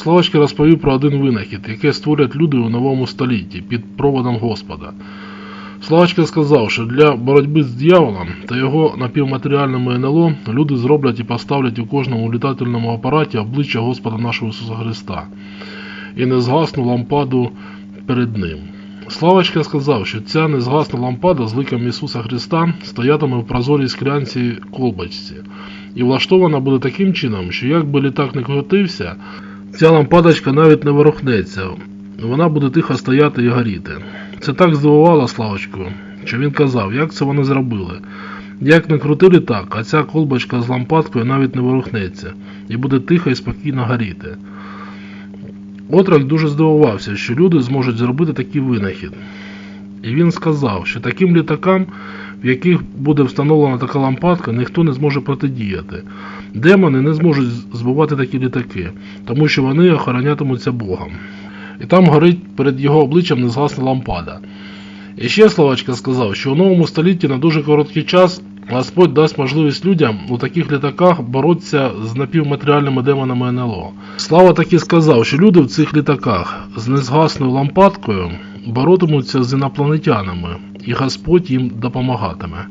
Славочка розповів про один винахід, який створять люди у новому столітті під проводом Господа. Славочка сказав, що для боротьби з дьяволом та його напівматеріальними НЛО люди зроблять і поставлять у кожному літательному апараті обличчя Господа нашого Ісуса Христа і незгасну лампаду перед ним. Славочка сказав, що ця незгасна лампада з ликом Ісуса Христа стоятиме в прозорій склянці колбочці, і влаштована буде таким чином, що як би літак не крутився, ця лампадочка навіть не ворухнеться, вона буде тихо стояти і горіти. Це так здивувало Славочку, що він казав, як це вони зробили. Як не крутили так, а ця колбочка з лампадкою навіть не ворухнеться і буде тихо і спокійно горіти. Отрок дуже здивувався, що люди зможуть зробити такий винахід. І він сказав, що таким літакам, в яких буде встановлена така лампадка, ніхто не зможе протидіяти. Демони не зможуть збивати такі літаки, тому що вони охоронятимуться Богом. І там горить перед його обличчям незгасна лампада. І ще Словачка сказав, що у новому столітті на дуже короткий час Господь дасть можливість людям у таких літаках боротися з напівматеріальними демонами НЛО. Слава таки сказав, що люди в цих літаках з незгасною лампадкою боротимуться з інопланетянами, і Господь їм допомагатиме.